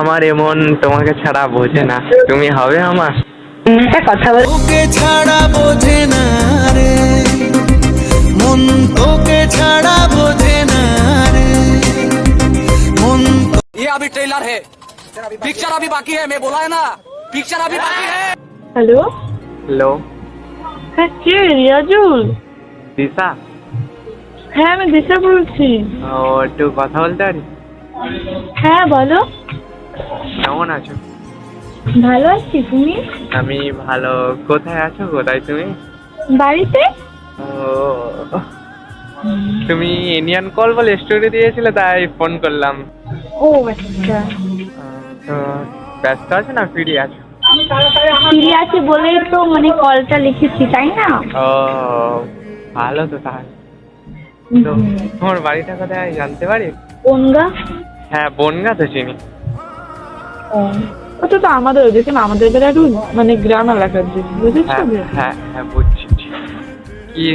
আমার এমন তোমাকে ছাড়া বোঝে না তুমি হবে আমার একটা কথা বল তোকে ছাড়া বোঝে না রে মন তোকে ছাড়া বোঝে না রে মন ये अभी ट्रेलर है पिक्चर अभी बाकी है मैं बोला है ना पिक्चर अभी बाकी है হ্যালো হ্যালো হ্যাঁ কে রিয়াজুল দিশা হ্যাঁ আমি দিশা বলছি ও একটু কথা বলতে পারি হ্যাঁ বলো কেমন আছো? ভালো আছি তুমি? আমি ভালো। কোথায় আছো? কোথায় তুমি? বাড়িতে? ও তুমি ইন্ডিয়ান কল বলে স্টোরি দিয়েছিলে তাই ফোন করলাম। ও আচ্ছা। তো ব্যস্ত আছো না ফ্রি আছো? ফ্রি আছি বলেই তো মানে কলটা লিখেছি তাই না? ও ভালো তো তাহলে। তো তোমার বাড়িটা কোথায় জানতে পারি? কোনগা হ্যাঁ বনগা তো চিনি। ওটা তো আমাদের ওদিকে না আমাদের এবারে একটু মানে গ্রাম এলাকার দিকে বুঝেছ হ্যাঁ হ্যাঁ হ্যাঁ বুঝছি কি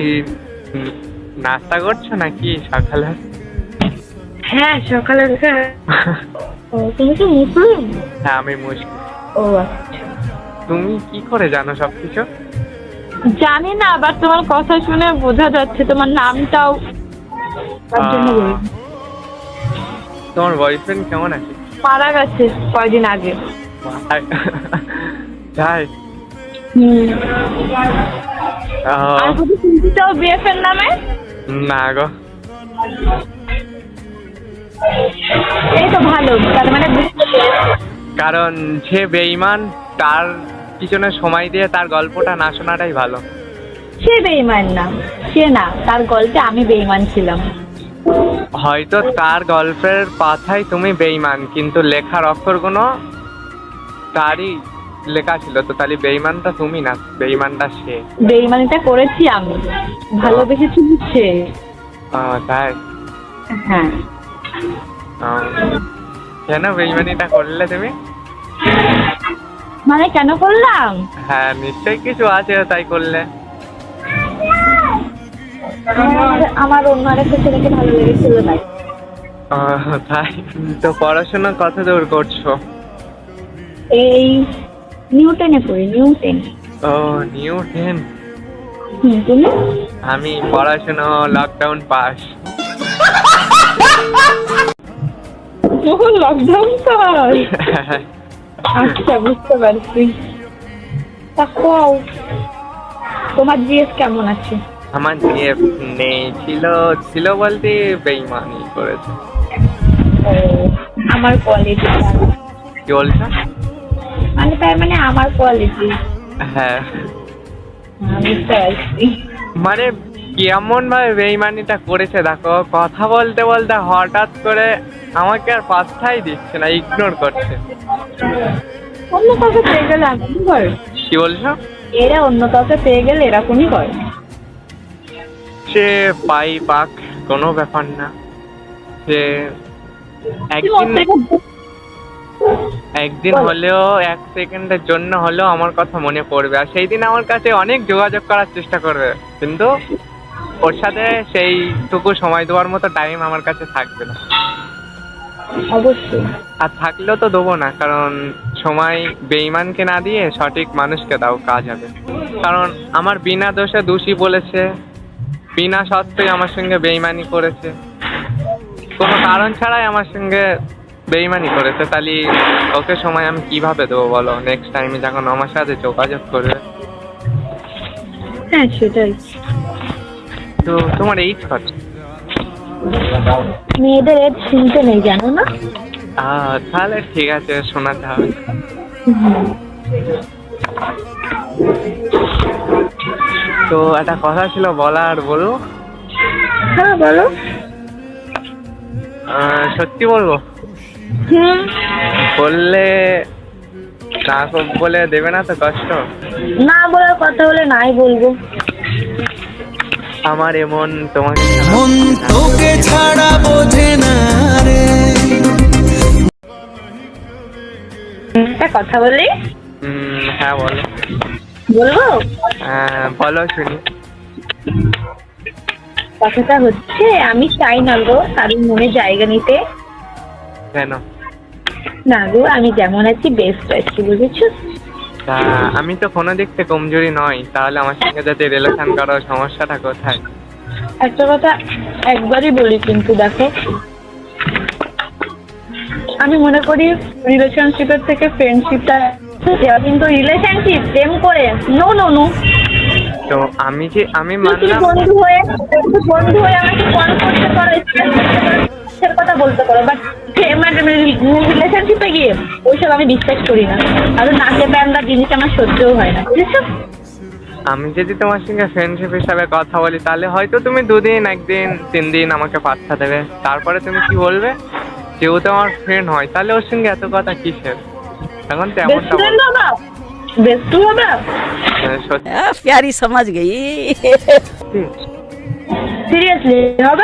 নাস্তা করছ নাকি সকালে? হ্যাঁ সকালে হ্যাঁ। ও তুমি কি মুসলিম? হ্যাঁ আমি মুশকিল ও আচ্ছা। তুমি কি করে জানো সব কিছু জানি না আবার তোমার কথা শুনে বোঝা যাচ্ছে তোমার নামটাও। বলি তোমার বয়ফ্রেন্ড কেমন আছে? মারা গেছে কয়দিন আগে। তাই? নামে? না গো। এই তো ভালো তার মানে কারণ যে বেইমান তার পিছনে সময় দিয়ে তার গল্পটা না শোনাটাই ভালো। সে বেইমান না সে না তার গল্পে আমি বেইমান ছিলাম। হয়তো তার গল্পের পাথায় তুমি বেইমান কিন্তু লেখার অক্ষরগুলো তারই লেখা ছিল তো তাহলে বেইমানটা তুমি না বেইমানটা সে। বেইমানিটা করেছি আমি। ভালোবেসেছি সে? তাই? হ্যাঁ। কেন বেইমানিটা করলে তুমি? মানে কেন করলাম? হ্যাঁ নিশ্চয়ই কিছু আছে তাই করলে। আমার অন্য আরেকটা ছেলেকে ভালো লেগেছিল তাই। তাই? তো পড়াশোনা কত দূর করছ? এই নিউটেনে পড়ি নিউটেন ও নিউ টেন তুমি? আমি পড়াশোনা লকডাউন পাস লকডাউন তো আচ্ছা বুঝতে পারছি। তা তোমার জিএস কেমন আছে? আমার জিএফ নেই ছিল ছিল বলতে বেইমানি করেছে। ও আমার কোয়ালিটি কি বলছো? মানে তার মানে আমার কোয়ালিটি হ্যাঁ। মানে কেমন ভাবে বেইমানিটা করেছে দেখো কথা বলতে বলতে হঠাৎ করে আমাকে আর পাত্তাই দিচ্ছে না ইগনোর করছে। অন্য কাউকে পেয়ে গেলে কি বলছো? এরা অন্য কাউকে পেয়ে গেলে এরকমই করে। সে পাই পাক কোনো ব্যাপার না। সে একদিন একদিন হলেও এক সেকেন্ডের জন্য হলেও আমার কথা মনে পড়বে। আর সেই দিন আমার কাছে অনেক যোগাযোগ করার চেষ্টা করবে। কিন্তু ওর সাথে সেইটুকু সময় দেওয়ার মতো টাইম আমার কাছে থাকবে না। অবশ্যই। আর থাকলেও তো দেবো না কারণ সময় বেইমানকে না দিয়ে সঠিক মানুষকে দাও কাজ হবে। কারণ আমার বিনা দোষে দোষী বলেছে বিনা সত্ত্বেই আমার সঙ্গে বেইমানি করেছে। কোনো কারণ ছাড়াই আমার সঙ্গে বেইমানি করেছে। তাহলে ওকে সময় আমি কীভাবে দেবো বলো? নেক্সট টাইমে যখন আমার সাথে যোগাযোগ করবে। হ্যাঁ সেটাই। তো তোমার এইজ কত? মেয়েদের এর শুনতে নেই জানো না? তাহলে ঠিক আছে শোনাতে হবে। তো একটা কথা ছিল বলার বলব হ্যাঁ বলো। সত্যি বলব? হুম। বললে না বলে দেবে না তো কষ্ট? না বলার কথা হলে নাই বলব। আমার এমন তোমাকে ছাড়া মন বোঝে না। তোকে ছাড়া বোঝে না রে। একটা কথা বলি? হ্যাঁ বলো। বলব হ্যাঁ বলো শুনি। কথাটা হচ্ছে আমি চাই না গো কারোর মনে জায়গা নিতে। কেন? না গো আমি যেমন আছি বেস্ট আছি বুঝেছ? তা আমি তো কোনো দিক থেকে কমজোরি নয় তাহলে আমার সঙ্গে যদি রিলেশন করো সমস্যাটা কোথায়? একটা কথা একবারই বলি কিন্তু দেখো। আমি মনে করি রিলেশনশিপের থেকে ফ্রেন্ডশিপটা কিন্তু রিলেশনশিপ প্রেম করে। নো নো নো তো আমি যে আমি মানলাম বন্ধু হয়ে বন্ধু হয়ে আমাকে কল করতে পারো? কথা বলতে পারো বাট রিলেশনশিপে গিয়ে ওইসব আমি বিশ্বাস করি না। আর নাকে ব্যান্ডার জিনিস আমার সহ্যও হয় না বুঝেছ? আমি যদি তোমার সঙ্গে ফ্রেন্ডশিপ হিসাবে কথা বলি তাহলে হয়তো তুমি দুদিন একদিন তিন দিন আমাকে পাত্তা দেবে। তারপরে তুমি কি বলবে? যেহেতু আমার ফ্রেন্ড হয় তাহলে ওর সঙ্গে এত কথা কিসের? এখন বেস্টু হ্যাঁ, প্যারি সমাজ গেই সিরিয়াসলি হ্যাঁ হব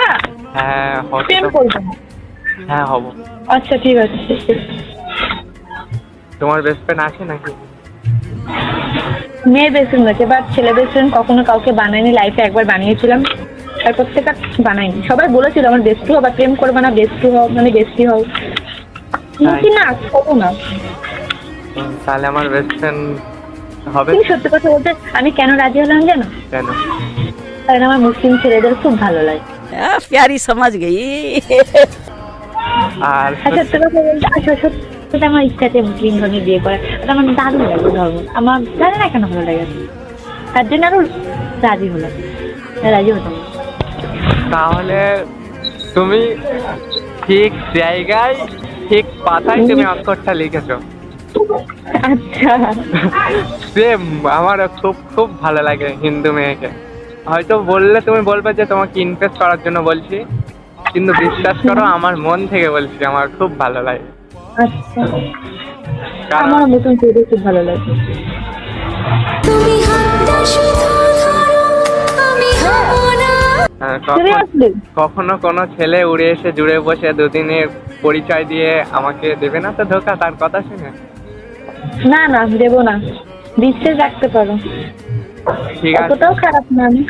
হ্যাঁ, আচ্ছা ঠিক আছে তোমার বেস্ট ফ্রেন্ড আছে নাকি? মেয়ে বেস্ট ফ্রেন্ড আছে বাট ছেলে বেস্ট ফ্রেন্ড কখনো কাউকে বানায়নি লাইফে একবার বানিয়েছিলাম। আর প্রত্যেকটা বানায়নি। সবাই বলেছিল আমার বেস্টু হবা প্রেম করবে না বেস্টু হও মানে বেস্টি হও। কি না করব না। তাহলে আমার ওয়েস্টার্ন হবে। তুমি সত্যি কথা বলতে আমি কেন রাজি হলাম জানো? কেন? কারণ আমার মুসলিম ছেলেদের খুব ভালো লাগে। প্যারি সমাজ গেই আর সত্যি কথা বলতে আচ্ছা, সত্যি আমার ইচ্ছাতে মুসলিম ধর্মে বিয়ে করা আমার দারুণ লাগে ধর্ম। আমার জানি না কেন ভালো লাগে। তার জন্য আরও রাজি হলো রাজি হতাম তাহলে তুমি ঠিক জায়গায় ঠিক পাতায় তুমি অক্ষরটা লিখেছো। আচ্ছা। সেম আমার খুব খুব ভালো লাগে হিন্দু মেয়েকে। হয়তো বললে তুমি বলবে যে তোমাকে ইমপ্রেস করার জন্য বলছি কিন্তু বিশ্বাস করো আমার মন থেকে বলছি আমার খুব ভালো লাগে। আচ্ছা। আমার নতুন ছেলে খুব ভালো লাগে। সিরিয়াসলি কখনো কোনো ছেলে উড়ে এসে জুড়ে বসে দুদিনের পরিচয় দিয়ে আমাকে দেবে না তো ধোকা তার কথা শুনে? না না দেবো না। বিশ্বাস রাখতে পারো। ঠিক আছে। অতটাও খারাপ না। আমি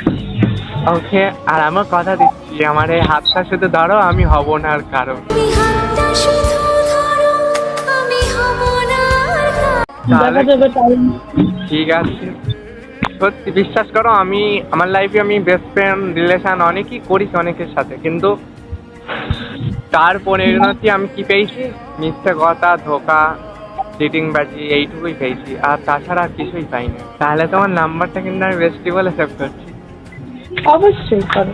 ওকে আর আমার কথা দিচ্ছি আমার এই হাতটা শুধু ধরো আমি হব না আর কারও। কারও। ঠিক আছে। সত্যি বিশ্বাস করো আমি আমার লাইফে আমি বেস্ট ফ্রেন্ড রিলেশন অনেকই করেছি অনেকের সাথে কিন্তু তার পরিণতি আমি কি পেয়েছি? মিথ্যে কথা ধোকা চিটিং বাজি এইটুকুই পেয়েছি আর তাছাড়া আর কিছুই পাইনি তাহলে তোমার নাম্বারটা কিন্তু আমি বেস্টি বলে সেভ করছি? অবশ্যই করো।